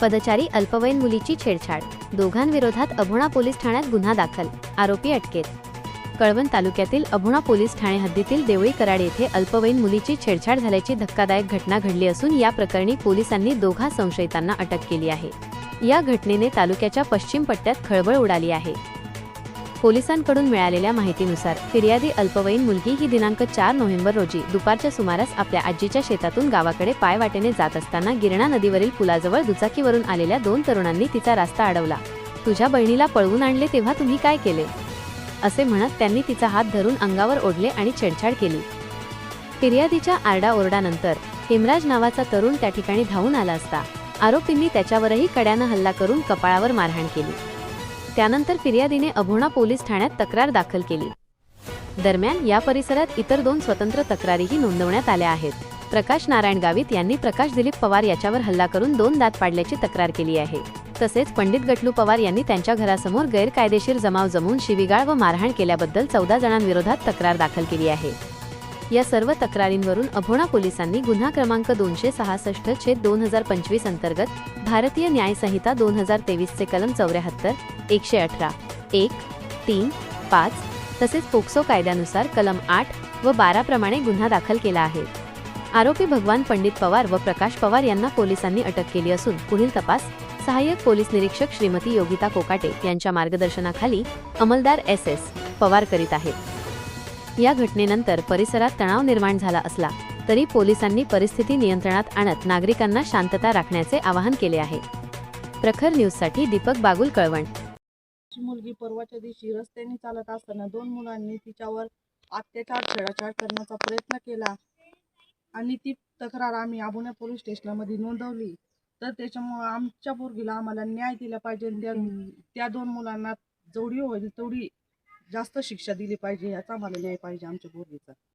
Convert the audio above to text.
पदचारी अल्पवयीन मुलीची छेडछाड. दोघांविरोधात अभोणा पोलीस ठाण्यात गुन्हा दाखल. आरोपी अटकेत. कळवण तालुक्यातील अभोणा पोलीस ठाणे हद्दीतील देवळी कराड येथे अल्पवयीन मुलीची छेडछाड झाल्याची धक्कादायक घटना घडली असून या प्रकरणी पोलिसांनी दोघा संशयितांना अटक केली आहे. या घटनेने तालुक्याच्या पश्चिम पट्ट्यात खळबळ उडाली आहे. पोलिसांकडून मिळालेल्या माहितीनुसार फिर्यादी अल्पवयीन मुलगी ही दिनांक चार नोव्हेंबर रोजी दुपारच्या सुमारास आपल्या आजीच्या शेतातून गावाकडे पायवाटेने जात असताना गिरणा नदीवरील पुलाजवळ दुचाकीवरून आलेल्या दोन तरुणांनी तिचा रास्ता अडवला. तुझ्या बहिणीला पळवून आणले तेव्हा तुम्ही काय केले? असे म्हणत त्यांनी तिचा हात धरून अंगावर ओढले आणि छेडछाड केली. फिर्यादीच्या आरडाओरडानंतर हेमराज नावाचा तरुण त्या ठिकाणी धावून आला असता. आरोपींनी त्याच्यावरही कड्यानं हल्ला करून कपाळावर मारहाण केली. त्यानंतर फिर्यादीने अभोणा पोलीस ठाण्यात तक्रार दाखल केली. दरम्यान या परिसरात इतर दोन स्वतंत्र तक्रारीही नोंदवण्यात आल्या आहेत. प्रकाश नारायण गावित यांनी प्रकाश दिलीप पवार याच्यावर हल्ला करून दोन दात पाडल्याची तक्रार केली आहे. तसेच पंडित गटलू पवार यांनी त्यांच्या घरासमोर गैरकायदेशीर जमाव जमून शिवीगाळ व मारहाण केल्याबद्दल चौदा जणांविरोधात तक्रार दाखल केली आहे. या सर्व तक्रारींवरून अभोणा पोलिसांनी गुन्हा क्रमांक दोनशे सहासष्ट छेद दोन हजार पंचवीस अंतर्गत भारतीय न्यायसंहिता दोन हजार तेवीसचे कलम चौऱ्याहत्तर एकशे अठरा एक तीन पाच तसेच पोक्सो कायद्यानुसार कलम आठ व बारा प्रमाणे गुन्हा दाखल केला आहे. आरोपी भगवान पंडित पवार व प्रकाश पवार यांना पोलिसांनी अटक केली असून पुढील तपास सहाय्यक पोलीस निरीक्षक श्रीमती योगिता कोकाटे यांच्या मार्गदर्शनाखाली अंमलदार एस एस पवार करीत आहेत. या घटनेनंतर परिसरात तणाव निर्माण झाला असला तरी पोलिसांनी परिस्थिती नियंत्रणात आणत नागरिकांना शांतता राखण्याचे आवाहन केले आहे. प्रखर न्यूजसाठी दीपक बागुल कळवण. मुलगी परवाच्या दिवशी रस्त्याने चालत असताना दोन मुलांनी तिच्यावर अत्याचार छेडछाड करण्याचा प्रयत्न केला आणि ती तक्रार आम्ही आबुण्या पोलीस स्टेशनमध्ये नोंदवली. तर त्याच्यामुळं आमच्या पोरगीला आम्हाला न्याय दिला पाहिजे त्या त्या दोन मुलांना जेवढी होईल तेवढी जास्त शिक्षा दिली पाहिजे याचा आम्हाला न्याय पाहिजे आमच्या पोरगीचा